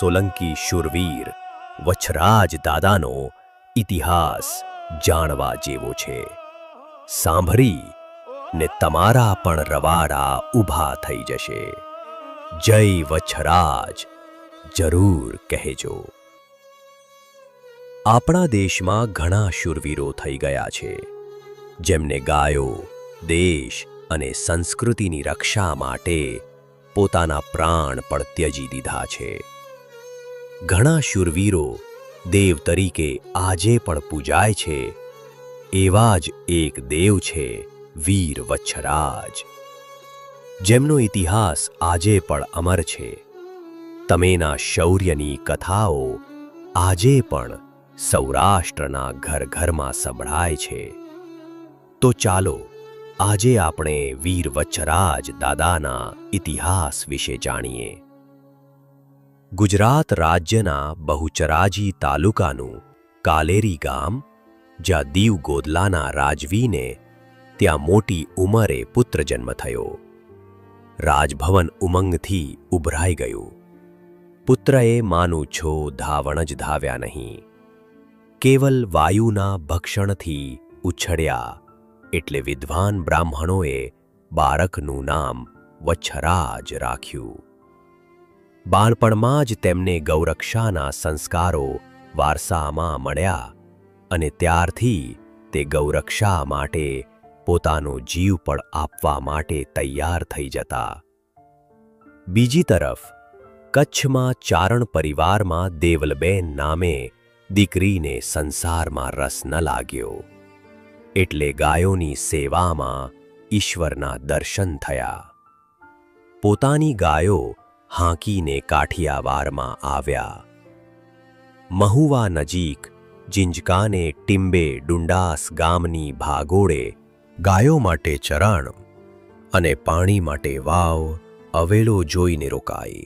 સોલંકી શુરવીર વચ્છરાજ દાદાનો ઇતિહાસ જાણવા જેવો છે. સાંભળી ને તમારા પણ રવાડા ઊભા થઈ જશે. જય વચ્છરાજ જરૂર કહેજો. આપણા દેશમાં ઘણા શૂરવીરો થઈ ગયા છે, જેમને ગાયો, દેશ અને સંસ્કૃતિની રક્ષા માટે પોતાના પ્રાણ પણ ત્યજી દીધા છે. ઘણા શૂરવીરો દેવ તરીકે આજે પણ પૂજાય છે. એવા જ એક દેવ છે વીર વચ્છરાજ. જેમનો ઇતિહાસ આજે પણ અમર છે. તમેના શૌર્યની કથાઓ આજે પણ સૌરાષ્ટ્રના ઘર ઘરમાં સંભળાય છે. તો ચાલો, આજે આપણે વીર વચ્છરાજ દાદાના ઇતિહાસ વિશે જાણીએ. ગુજરાત રાજ્યના બહુચરાજી તાલુકાનું કાલેરી ગામ, જ્યાં દીવ ગોદલાના રાજવીને ત્યાં મોટી ઉંમરે પુત્ર જન્મ થયો. રાજભવન ઉમંગથી ઉભરાઈ ગયું. પુત્રએ માનું છો ધાવણ જ ધાવ્યા નહીં. કેવલ વાયુના ભક્ષણથી ઉછળ્યા એટલે વિદ્વાન બ્રાહ્મણોએ બાળકનું નામ વચ્છરાજ રાખ્યું. બાળપણમાં જ તેમને ગૌરક્ષાના સંસ્કારો વારસામાં મળ્યા અને ત્યારથી તે ગૌરક્ષા માટે પોતાનો જીવ પણ આપવા માટે તૈયાર થઈ જતા. બીજી તરફ, કચ્છમાં ચારણ પરિવારમાં દેવલબેન નામે દીકરીને સંસારમાં રસ ન લાગ્યો. એટલે ગાયોની સેવામાં ઈશ્વરના દર્શન થયા. પોતાની ગાયો હાંકીને કાઠિયાવારમાં આવ્યા. મહુવા નજીક જિંજકાને ટીંબે ડુંડાસ ગામની ભાગોળે ગાયો માટે ચરાણ અને પાણી માટે વાવ અવેલો જોઈને રોકાઈ.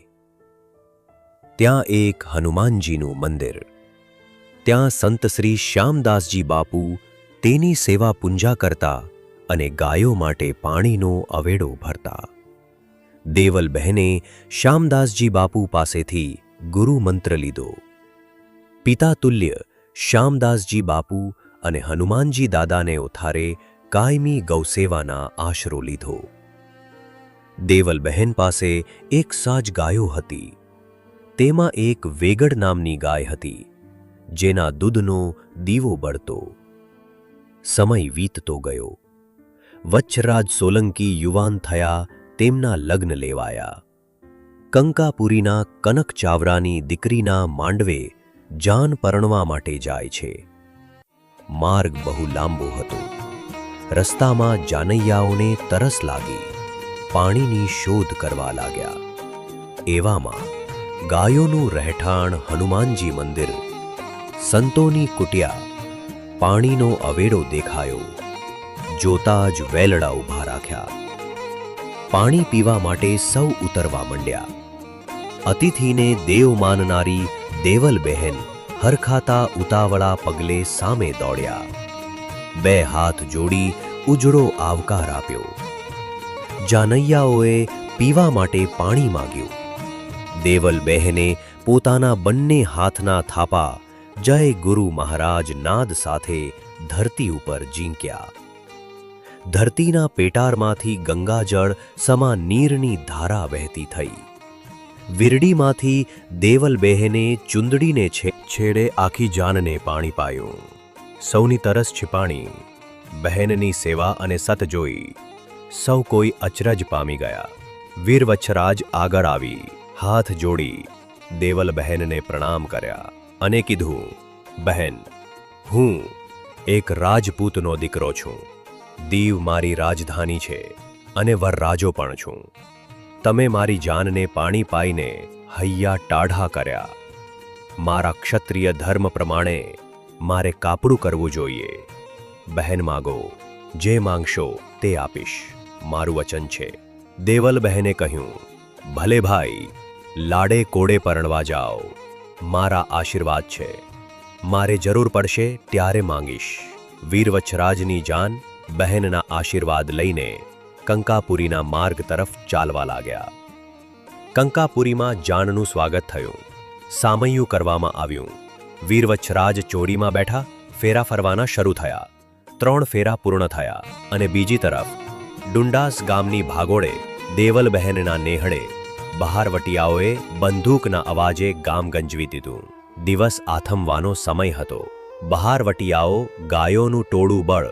ત્યાં એક હનુમાનજીનું મંદિર. ત્યાં સંત શ્રી શ્યામદાસજી બાપુ તેની સેવા પૂંજા કરતા અને ગાયો માટે પાણીનો અવેડો ભરતા. દેવલ બહેને શ્યામદાસજી બાપુ પાસેથી ગુરુ મંત્ર લીધો. પિતા તુલ્ય શ્યામદાસજી બાપુ અને હનુમાનજી દાદાને ઉથારે કાયમી ગૌસેવાના આશરો લીધો. દેવલ બહેન પાસે એક સાજ ગાયો હતી. તેમાં એક વેગડ નામની ગાય હતી, જેના દૂધનો દીવો બળતો. સમય વીતતો ગયો. વચ્છરાજ સોલંકી યુવાન થયા તેમના લગ્ન લેવાયા. કંકાપુરીના કનક ચાવરાની દીકરીના માંડવે જાન પરણવા માટે જાય છે. માર્ગ બહુ લાંબો હતો. રસ્તામાં જાનૈયાઓને તરસ લાગી. પાણીની શોધ કરવા લાગ્યા. એવામાં ગાયોનું રહેઠાણ હનુમાનજી મંદિર, સંતોની કુટિયા, પાણીનો અવેડો દેખાયો. જોતા જ વેલડા ઊભા રાખ્યા. પાણી પીવા માટે સૌ ઉતરવા માંડ્યા. અતિથિને દેવ માનનારી દેવલ બહેન હરખાતા ઉતાવળા પગલે સામે દોડ્યા. બે હાથ જોડી ઉજળો આવકાર આપ્યો. જાનૈયાઓએ પીવા માટે પાણી માંગ્યું. દેવલ બહેને પોતાના બંને હાથના થાપા જય ગુરુ મહારાજ નાદ સાથે ધરતી ઉપર ઝીંક્યા. ધરતીના પેટારમાંથી ગંગાજળ સમા નીરની ધારા વહેતી થઈ. વિરડીમાંથી દેવલ બહેને ચુંદડીને છેડે આખી જાનને પાણી પાયું. સૌની તરસ છિપાણી, બહેનની સેવા અને સત જોઈ. સૌ કોઈ અચરજ પામી ગયા. વીરવચ્છરાજ આગળ આવી, હાથ જોડી, દેવલ બહેનને પ્રણામ કર્યા અને કીધું, બહેન, હું એક રાજપૂતનો દીકરો છું. દીવ મારી રાજધાની છે અને વરરાજો પણ છું. તમે મારી જાનને પાણી પાઈને હૈયા ટાઢા કર્યા. મારા ક્ષત્રિય ધર્મ પ્રમાણે મારે કાપડું કરવું જોઈએ. બહેન માગો, જે માંગશો તે આપીશ. મારું વચન છે. દેવલ બહેને કહ્યું, ભલે ભાઈ, લાડે કોડે પરણવા જાઓ. મારા આશીર્વાદ છે. મારે જરૂર પડશે ત્યારે માંગીશ. વીરવચ્છરાજની જાન બહેનના આશીર્વાદ લઈને કંકાપુરીના માર્ગ તરફ ચાલવા લાગ્યા. કંકાપુરીમાં જાણનું સ્વાગત થયું. સામૈયું કરવામાં આવ્યું. વીરવચ્છરાજ ચોરીમાં બેઠા, ફેરા ફરવાના શરૂ થયા. ત્રણ ફેરા પૂર્ણ થયા અને બીજી તરફ, ડુંડાસ ગામની ભાગોળે દેવલબહેનના નેહડે બહારવટિયાઓએ બંદૂકના અવાજે ગામ ગંજવી દીધું. દિવસ આથમવાનો સમય હતો. બહારવટિયાઓ ગાયોનું ટોળું બળ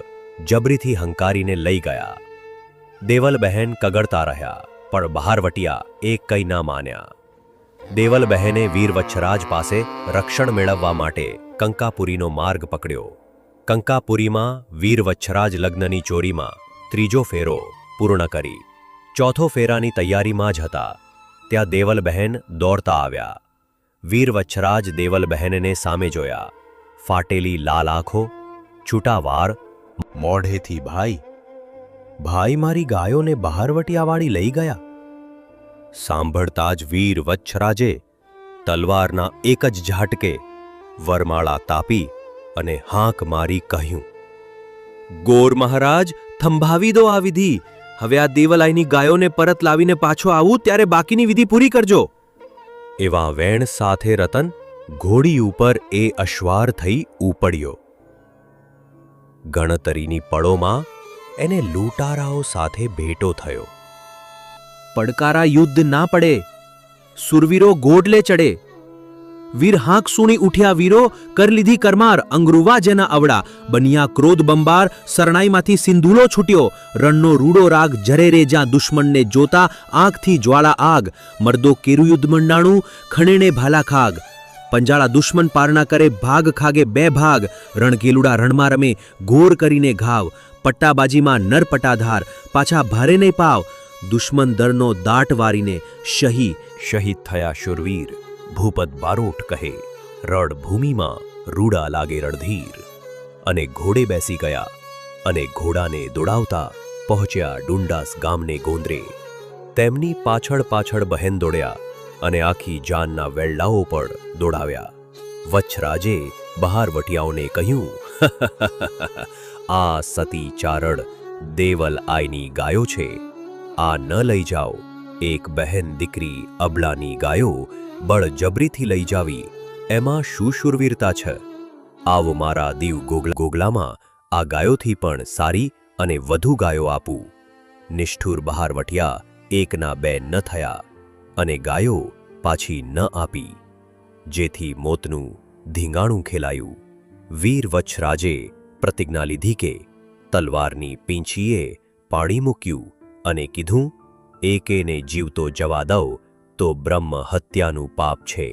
જબરીથી હંકારીને લઈ ગયા. દેવલબહેન કગડતા રહ્યા, પણ બહારવટિયા એક કંઈ ના માન્યા. દેવલબહેને વીરવચ્છરાજ પાસે રક્ષણ મેળવવા માટે કંકાપુરીનો માર્ગ પકડ્યો. કંકાપુરીમાં વીરવચ્છરાજ લગ્નની ચોરીમાં ત્રીજો ફેરો પૂર્ણ કરી. ચોથો ફેરાની તૈયારીમાં જ હતા. ત્યાં દેવલબહેન દોડતા આવ્યા. વીરવચ્છરાજ દેવલબહેનને સામે જોયા. ફાટેલી લાલ આંખો છૂટા વાળ મોઢેથી ભાઈ ભાઈ મારી ગાયોને બહારવટિયાવાળી લઈ ગયા. સાંભળતા જ વીર વચ્છરાજે તલવારના એક જ ઝાટકે વરમાળા તાપી અને હાંક મારી કહ્યું, ગોર મહારાજ, થંભાવી દો આ વિધિ. હવે આ દેવલાઈની ગાયોને પરત લાવીને પાછો આવું, ત્યારે બાકીની વિધિ પૂરી કરજો. એવા વેણ સાથે રતન ઘોડી ઉપર એ અશ્વાર થઈ ઉપડ્યો. ગણતરીની પળોમાં એને લૂંટારાઓ સાથે ભેટો થયો. પડકારા યુદ્ધ ના પડે, સુરવીરો ગોડલે ચડે. વીર હાંક સુણી ઉઠ્યા વીરો, કર લીધી કરમાર, અંગરુવા જેના અવડા બન્યા ક્રોધ બંબાર સરણાઈમાંથી સિંધુલો છૂટ્યો. રણનો રૂડો રાગ જરે રે જ્યાં દુશ્મનને જોતા આંખથી જ્વાળા આગ. મર્દો કેરુયુદ્ધ મંડાણું, ખણેણે ભાલા ખાગ. પંજાળા દુશ્મન પારણા કરે ભાગ ખાગે બે ભાગ. રણકેલુડા રણમાં રમે ઘોર કરીને ઘાવ. પટ્ટાબાજીમાં નરપટાધાર પાછા ભારે નહીં પાવ. દુશ્મન દરનો દાટ વારીને શહી શહીદ થયા શુરવીર. ભૂપત બારોટ કહે, રડ ભૂમિમાં રૂડા લાગે રણધીર. અને ઘોડે બેસી ગયા અને ઘોડાને દોડાવતા પહોંચ્યા ડુંડાસ ગામને ગોંદરે. તેમની પાછળ પાછળ બહેન દોડ્યા. અને આખી જાનના વેલ્લાઓ પણ દોડાવ્યા. વચ્છરાજે બહારવટિયાઓને કહ્યું આ સતી ચારડ દેવલ આઈની ગાયો છે. આ ન લઈ જાઓ. એક બહેન દીકરી અબલાની ગાયો બળજબરીથી લઈ જાવી. એમાં શું શુરવીરતા છે? આવો મારા દીવ ગોગલા, ગોગલામાં આ ગાયોથી પણ સારી અને વધુ ગાયો આપું. નિષ્ઠુર બહારવટિયા એકના બે ન થયા. અને ગાયો પાછી ન આપી, જેથી મોતનું ધીંગાણું ખેલાયું. વીર વચ્છરાજે પ્રતિજ્ઞા લીધી કે તલવારની પીંછીએ પાણી મૂક્યું અને કીધું એકેને જીવતો જવા દઉં તો બ્રહ્મ હત્યાનું પાપ છે.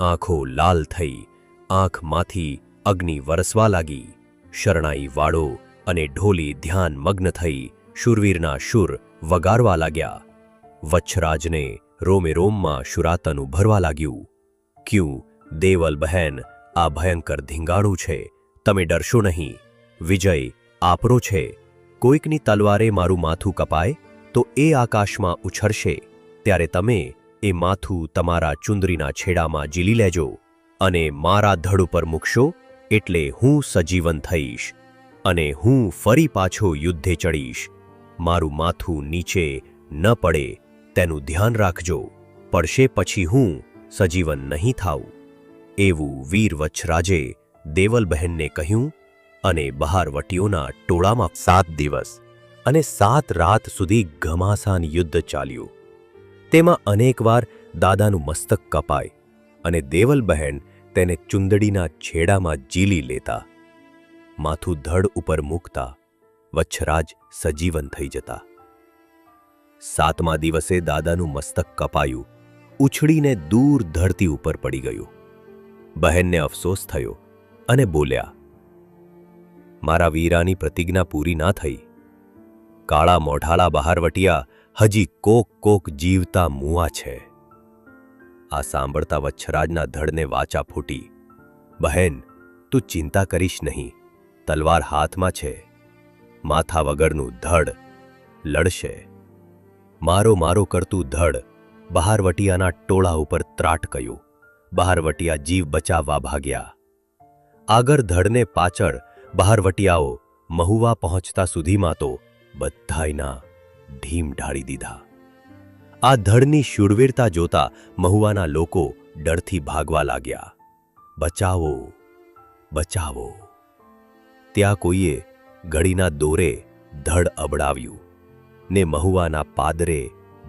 આંખો લાલ થઈ, આંખમાંથી અગ્નિ વરસવા લાગી. શરણાઈ વાળો અને ઢોલી ધ્યાન મગ્ન થઈ શુરવીરના શુર વગારવા લાગ્યા. વચ્છરાજને રોમે રોમમાં શુરાતનું ભરવા લાગ્યું. ક્યું, દેવલ બહેન, આ ભયંકર ધીંગાણું છે. તમે ડરશો નહીં. વિજય, આપરો છે. કોઈકની તલવારે મારું માથું કપાય, તો એ આકાશમાં ઉછળશે. ત્યારે તમે એ માથું તમારા ચુંદરીના છેડામાં જીલી લેજો અને મારા ધડ ઉપર મૂકશો, એટલે હું સજીવન થઈશ અને હું ફરી પાછો યુદ્ધે ચડીશ. મારું માથું નીચે ન પડે. તેનું ધ્યાન રાખજો. પડશે પછી હું સજીવન નહીં થાઉં. એવું વીર વચ્છરાજે દેવલબહેનને કહ્યું અને બહારવટીઓના ટોળામાં સાત દિવસ અને સાત રાત સુધી ઘમાસાન યુદ્ધ ચાલ્યું. તેમાં અનેકવાર દાદાનું મસ્તક કપાય અને દેવલબહેન તેને ચુંદડીના છેડામાં જીલી લેતા. માથું ધડ ઉપર મૂકતા વચ્છરાજ સજીવન થઈ જતા. સાતમા દિવસે દાદાનું મસ્તક કપાયું, ઉછળીને દૂર ધરતી ઉપર પડી ગયું. બહેનને અફસોસ થયો અને બોલ્યા, મારા વીરાની પ્રતિજ્ઞા પૂરી ના થઈ. કાળા મોઢાળા બહારવટિયા હજી કોક કોક જીવતા મુઆ છે. આ સાંભળતા વચ્છરાજના ધડને વાચા ફૂટી, બહેન, તું ચિંતા કરીશ નહીં. તલવાર હાથમાં છે. માથા વગરનું ધડ લડશે. મારો મારો કરતું ધડ બહારવટિયાના ટોળા ઉપર ત્રાટકયું બહારવટિયા જીવ બચાવવા ભાગ્યા. આગળ ધડને પાછળ બહારવટિયાઓ મહુવા પહોંચતા સુધીમાં તો બધાયના ઢીમ ઢાળી દીધા. આ ધડની શૂરવીરતા જોતા મહુવાના લોકો ડરથી ભાગવા લાગ્યા. બચાવો બચાવો. ત્યાં કોઈએ ઘડીના દોરે ધડ અબડાવ્યું. ને મહુવાના પાદરે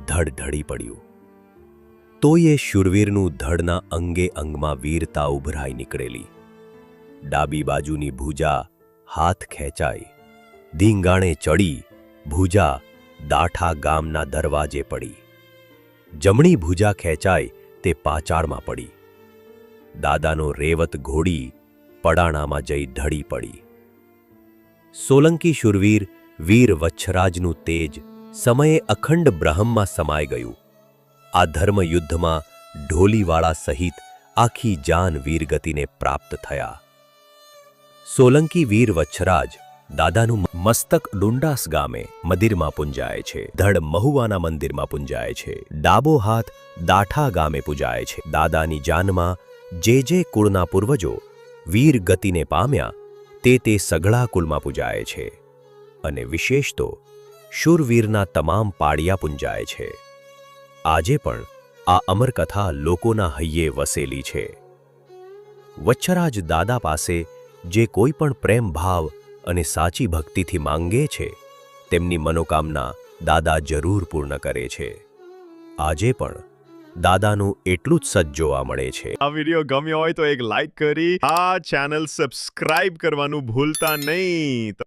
ધડ ઢળી પડ્યું. તોય એ શૂરવીરનું ધડના અંગે અંગમાં વીરતા ઉભરાઈ નીકળેલી. ડાબી બાજુની ભૂજા હાથ ખેંચાઈ, ધીંગાણે ચડી, ભૂજા દાઠા ગામના દરવાજે પડી. જમણી ભૂજા ખેંચાઈ તે પાચાળમાં પડી. દાદાનો રેવત ઘોડી પડાણામાં જઈ ઢળી પડી. સોલંકી શૂરવીર વીર વચ્છરાજનું તેજ સમયે અખંડ બ્રહ્મમાં સમાઈ ગયું. આ ધર્મયુદ્ધમાં ઢોલીવાળા સહિત આખી જાન વીરગતિને પ્રાપ્ત થયા. સોલંકી વીર વચ્છરાજ દાદાનું મસ્તક ડુંડાસ ગામે મંદિરમાં પૂંજાય છે. ધડ મહુવાના મંદિરમાં પૂંજાય છે. ડાબો હાથ દાઠા ગામે પૂજાય છે. દાદાની જાનમાં જે જે કુળના પૂર્વજો વીર ગતિને પામ્યા તે તે સઘળા કુલમાં પૂજાય છે. અને વિશેષ તો શૂરવીરના તમામ પાળિયા પૂંજાય છે. આજે પણ આ અમરકથા લોકોના હૈયે વસેલી છે. વચ્છરાજ દાદા પાસે જે કોઈ પણ પ્રેમ અને સાચી ભક્તિથી માંગે છે, તેમની મનોકામના દાદા જરૂર પૂર્ણ કરે છે. આજે પણ દાદાનું એટલું જ સજ જોવા મળે છે. આ વીડિયો ગમ્યો હોય તો એક લાઈક કરી, આ ચેનલ સબસ્ક્રાઇબ કરવાનું ભૂલતા નહીં.